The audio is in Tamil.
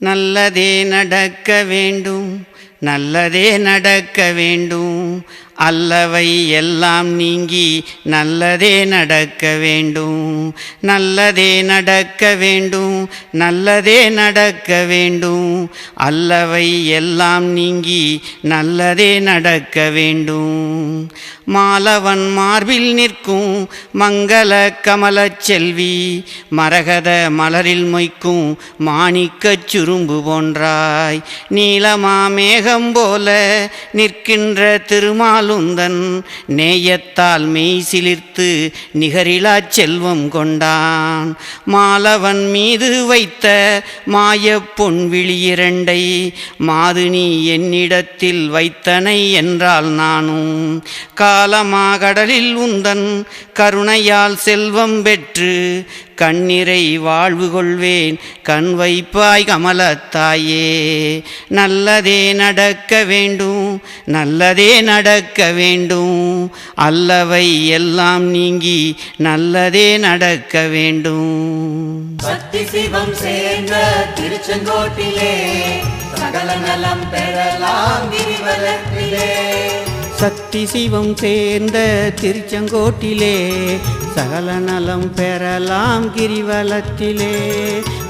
நல்லதே நடக்க வேண்டும். நல்லதே நடக்க வேண்டும். அல்லவை எல்லாம் நீங்கி நல்லதே நடக்க வேண்டும். நல்லதே நடக்க வேண்டும். நல்லதே நடக்க வேண்டும். அல்லவை எல்லாம் நீங்கி நல்லதே நடக்க வேண்டும். மாலவன் மார்பில் நிற்கும் மங்கள கமலச் செல்வி மரகத மலரில் மொய்க்கும் மாணிக்கச் சுரும்பு போன்றாய். நீலமா மேகம் போல நிற்கின்ற திருமால் திருமாலுந்தன் நேயத்தால் மெய் சிலிர்த்து நிகரிலாச் செல்வம் கொண்டான். மாலவன் மீது வைத்த மாய பொன்விழி இரண்டை மாது நீ என்னிடத்தில் வைத்தனை என்றால் நானும். காலமாகடலில் உந்தன் கருணையால் செல்வம் பெற்று கண்ணிறை வாழ்வு கொள்வேன் கண் வைப்பாய் கமலத்தாயே நல்லதே நடக்க வேண்டும் நல்லதே நடக்க வேண்டும். அல்லவை எல்லாம் நீங்கி நல்லதே நடக்க வேண்டும். சக்தி சிவம் சேர்ந்த திருச்செங்கோட்டிலே சகல நலம் பெறலாம் கிரிவலத்திலே. சக்தி சிவம் சேர்ந்த திருச்செங்கோட்டிலே சகல நலம் பெறலாம் கிரிவலத்திலே.